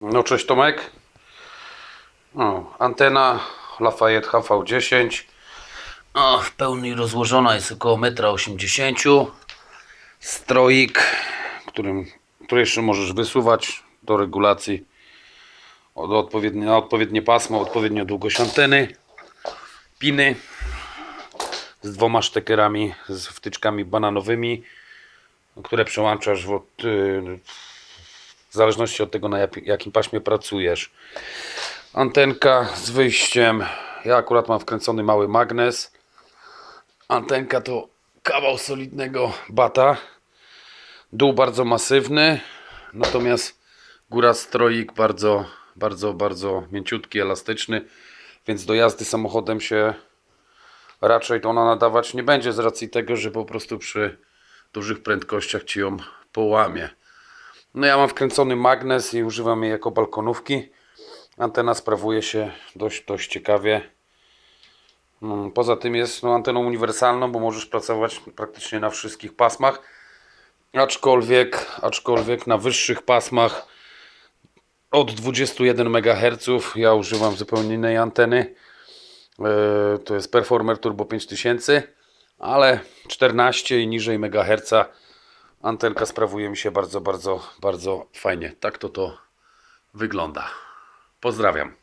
No cześć Tomek. O, antena Lafayette HV10. O, w pełni rozłożona jest około 1,80 m. Stroik, którym, który jeszcze możesz wysuwać do regulacji do odpowiednie, na odpowiednie pasmo, odpowiednio długość anteny. Piny z dwoma sztekerami, z wtyczkami bananowymi, które przełączasz w, od, y, w zależności od tego, na jak- jakim paśmie pracujesz. Antenka z wyjściem. Ja akurat mam wkręcony mały magnes. Antenka to kawał solidnego bata. Dół bardzo masywny, natomiast góra stroik bardzo, bardzo, bardzo mięciutki, elastyczny, więc do jazdy samochodem się raczej ona nadawać nie będzie z racji tego, że po prostu przy dużych prędkościach ci ją połamie. No ja mam wkręcony magnes i używam jej jako balkonówki. Antena sprawuje się dość, dość ciekawie. Mm, Poza tym jest no, anteną uniwersalną, bo możesz pracować praktycznie na wszystkich pasmach. Aczkolwiek, aczkolwiek na wyższych pasmach od 21 MHz ja używam zupełnie innej anteny. E, To jest Performer Turbo 5000, ale 14 i niżej MHz antenka sprawuje mi się bardzo, bardzo, bardzo fajnie. Tak to to wygląda. Pozdrawiam.